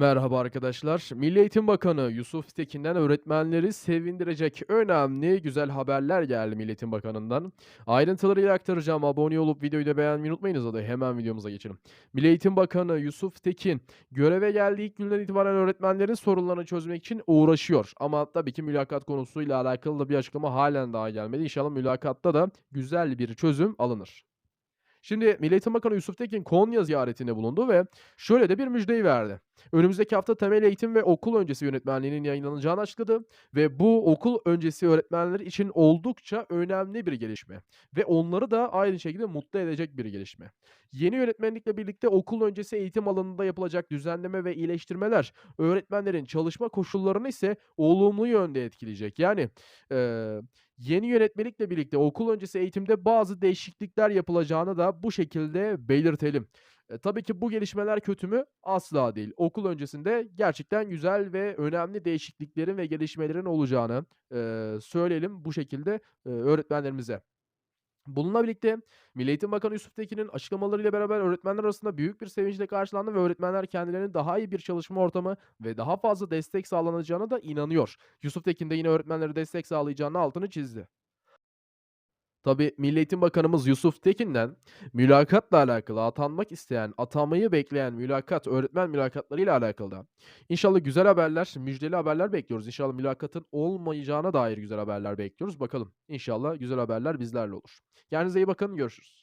Merhaba arkadaşlar. Milli Eğitim Bakanı Yusuf Tekin'den öğretmenleri sevindirecek önemli güzel haberler geldi Milli Eğitim Bakanı'ndan. Ayrıntılarıyla aktaracağım. Abone olup videoyu da beğenmeyi unutmayınız. Hadi hemen videomuza geçelim. Milli Eğitim Bakanı Yusuf Tekin göreve geldiği ilk günden itibaren öğretmenlerin sorunlarını çözmek için uğraşıyor. Ama tabii ki mülakat konusuyla alakalı da bir açıklama halen daha gelmedi. İnşallah mülakatta da güzel bir çözüm alınır. Şimdi Milli Eğitim Bakanı Yusuf Tekin Konya ziyaretinde bulundu ve şöyle de bir müjdeyi verdi. Önümüzdeki hafta temel eğitim ve okul öncesi yönetmenliğinin yayınlanacağını açıkladı ve bu okul öncesi öğretmenler için oldukça önemli bir gelişme ve onları da aynı şekilde mutlu edecek bir gelişme. Yeni yönetmenlikle birlikte okul öncesi eğitim alanında yapılacak düzenleme ve iyileştirmeler öğretmenlerin çalışma koşullarını ise olumlu yönde etkileyecek. Yani eee, yeni yönetmelikle birlikte okul öncesi eğitimde bazı değişiklikler yapılacağını da bu şekilde belirtelim. E, tabii ki bu gelişmeler kötü mü? Asla değil. Okul öncesinde gerçekten güzel ve önemli değişikliklerin ve gelişmelerin olacağını, eee, söyleyelim bu şekilde, eee, öğretmenlerimize. Bununla birlikte Milli Eğitim Bakanı Yusuf Tekin'in açıklamalarıyla beraber öğretmenler arasında büyük bir sevinçle karşılandı ve öğretmenler kendilerine daha iyi bir çalışma ortamı ve daha fazla destek sağlanacağına da inanıyor. Yusuf Tekin de yine öğretmenlere destek sağlayacağının altını çizdi. Tabii Milli Eğitim Bakanımız Yusuf Tekin'den mülakatla alakalı atanmak isteyen, atanmayı bekleyen mülakat, öğretmen mülakatlarıyla alakalı da inşallah güzel haberler, müjdeli haberler bekliyoruz. İnşallah mülakatın olmayacağına dair güzel haberler bekliyoruz. Bakalım. İnşallah güzel haberler bizlerle olur. Kendinize iyi bakın. Görüşürüz.